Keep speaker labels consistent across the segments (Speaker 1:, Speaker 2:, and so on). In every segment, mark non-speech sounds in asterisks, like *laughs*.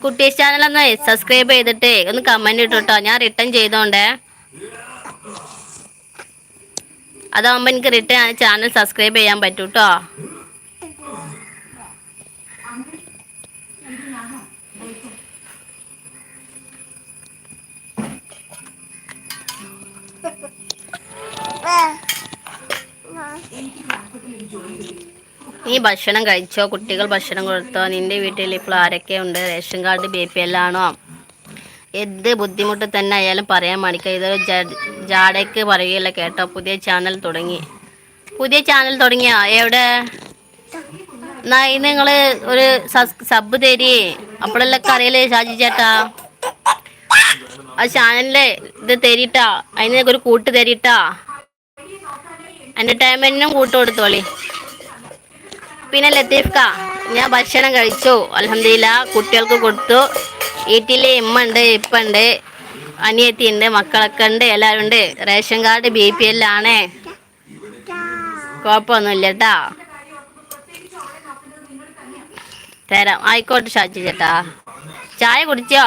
Speaker 1: കുട്ടീസ് channel ഒന്ന് subscribe ചെയ്തിട്ട് ഒന്ന് കമന്റ് ഇട്ടോ ഞാൻ റിട്ടേൺ ചെയ്തോണ്ടേ. അതാവുമ്പോ എനിക്ക് റിട്ടേൺ ചാനൽ സബ്സ്ക്രൈബ് ചെയ്യാൻ പറ്റൂട്ടോ *laughs* നീ ഭക്ഷണം കഴിച്ചോ? കുട്ടികൾ ഭക്ഷണം കൊടുത്തോ? നിന്റെ വീട്ടിൽ ഇപ്പോൾ ആരൊക്കെ ഉണ്ട് ration card B P L ആണോ? എന്ത് ബുദ്ധിമുട്ട് തന്നെ ആയാലും പറയാൻ മടിക്കുക ഇത് ജാടയ്ക്ക് പറയുകയില്ല കേട്ടോ. പുതിയ ചാനൽ തുടങ്ങി. പുതിയ ചാനൽ തുടങ്ങിയ? എവിടെ? എന്നാ ഇന്ന് നിങ്ങൾ ഒരു സബ് തരി അപ്പോഴല്ലേ അറിയില്ലേ ഷാജി ചേട്ടാ? ആ ചാനലിലെ ഇത് തരിട്ടാ. അതിന് ഒരു കൂട്ട് തരിട്ടാ. എന്റർടൈൻമെന്റിനും കൂട്ട് കൊടുത്തോളി. പിന്നെ ലത്തീഫ്ക ഞാൻ ഭക്ഷണം കഴിച്ചു. അലഹമില്ല കുട്ടികൾക്ക് കൊടുത്തു. വീട്ടിൽ ഇമ്മ ഉണ്ട് ഇപ്പ ഉണ്ട് അനിയത്തി ഉണ്ട് മക്കളൊക്കെ ഉണ്ട് എല്ലാവരും ഉണ്ട്. റേഷൻ കാർഡ് ബി പി എല്ലാണേ കുഴപ്പമൊന്നുമില്ല കേട്ടാ. തരാം. ആയിക്കോട്ടെ ഷാജി ചേട്ടാ. ചായ കുടിച്ചോ?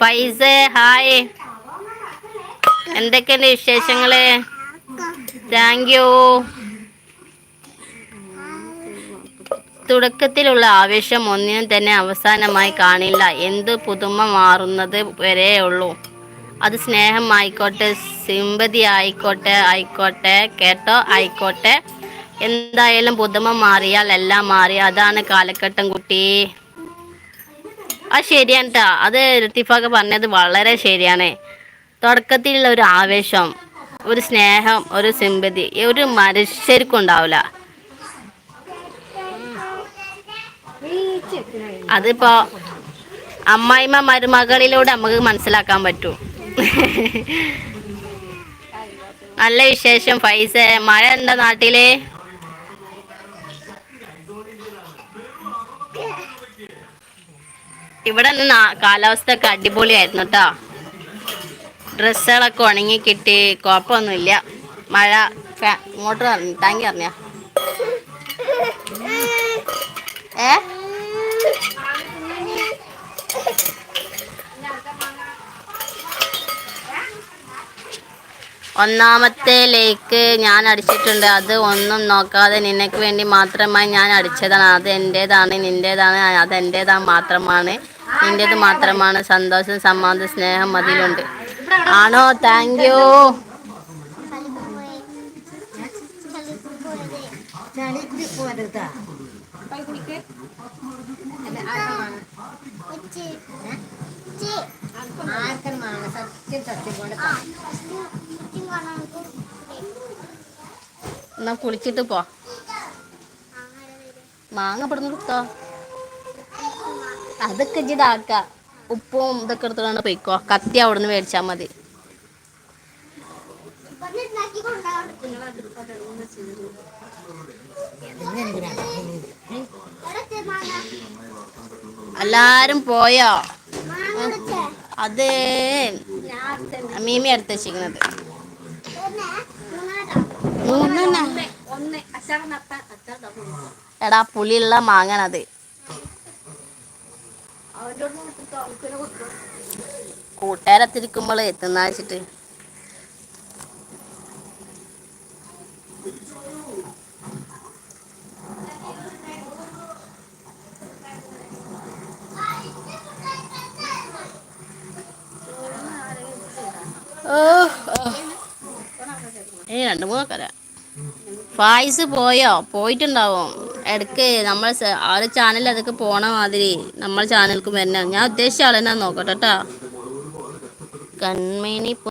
Speaker 1: ഫൈസ് ഹായ്. എന്തൊക്കെയുണ്ട് വിശേഷങ്ങൾ? താങ്ക് യു തുടക്കത്തിലുള്ള ആവേശം ഒന്നിനും തന്നെ അവസാനമായി കാണില്ല. എന്ത് പുതുമ മാറുന്നത് വരെയുള്ളൂ അത് സ്നേഹം ആയിക്കോട്ടെ സിമ്പതി ആയിക്കോട്ടെ ആയിക്കോട്ടെ കേട്ടോ ആയിക്കോട്ടെ. എന്തായാലും പുതുമ മാറിയാൽ എല്ലാം മാറി. അതാണ് കാലഘട്ടം കുട്ടി. ആ ശരിയാണ് കേട്ടോ അത് ലത്തീഫൊക്കെ പറഞ്ഞത് വളരെ ശരിയാണ്. തുടക്കത്തിലുള്ള ഒരു ആവേശം ഒരു സ്നേഹം ഒരു സിമ്പതി ഒരു മനുഷ്യർക്കും ഉണ്ടാവില്ല അതിപ്പോ അമ്മായിമ്മ മരുമകളിലൂടെ നമുക്ക് മനസ്സിലാക്കാൻ പറ്റൂ. നല്ല വിശേഷം ഫൈസ. മഴ എന്താ നാട്ടിൽ? ഇവിടെ നിന്ന് കാലാവസ്ഥ ഒക്കെ അടിപൊളിയായിരുന്നു കേട്ടോ ഡ്രസ്സുകളൊക്കെ ഉണങ്ങി കിട്ടി. കുഴപ്പമൊന്നുമില്ല. മഴ ഇങ്ങോട്ട് താങ്കി അറിഞ്ഞ ഏ ഒന്നാമത്തെ ലേക്ക് ഞാൻ അടിച്ചിട്ടുണ്ട്. അത് ഒന്നും നോക്കാതെ നിനക്ക് വേണ്ടി മാത്രമായി ഞാൻ അടിച്ചതാണ്. അത് എന്റേതാണ് നിന്റേതാണ് അത് എന്റേതാണ് മാത്രമാണ്. നിന്റേത് മാത്രമാണ്. സന്തോഷം സമ്മാനം സ്നേഹം അതിലുണ്ട്. ആണോ? താങ്ക് യു എന്നാ കുളിച്ചിട്ട് പോ. മാങ്ങ പെടുന്നു എടുത്തോ. അതൊക്കെ ഇതാക്ക. ഉപ്പും ഇതൊക്കെ എടുത്തോണ്ട് പോയിക്കോ. കത്തി അവിടുന്ന് മേടിച്ചാൽ മതി. എല്ലാരും പോയോ? അത്. മീമി എടുത്ത് വെച്ചിരിക്കുന്നത്. എടാ പുളിയുള്ള മാങ്ങണത്. കൂട്ടുകാരത്തിരിക്കുമ്പോൾ എത്തുന്ന വെച്ചിട്ട്. ഏ രണ്ട് മൂന്നൊക്കെ ഫായ്സ് പോയോ? പോയിട്ടുണ്ടാവും. ഇടയ്ക്ക് നമ്മൾ ആ ഒരു ചാനൽ അതൊക്കെ പോണ മാതിരി നമ്മൾ ചാനൽക്ക് വരണം. ഞാൻ ഉദ്ദേശിച്ച ആളെന്നാ നോക്കട്ടെ കേട്ടോ കൺമണി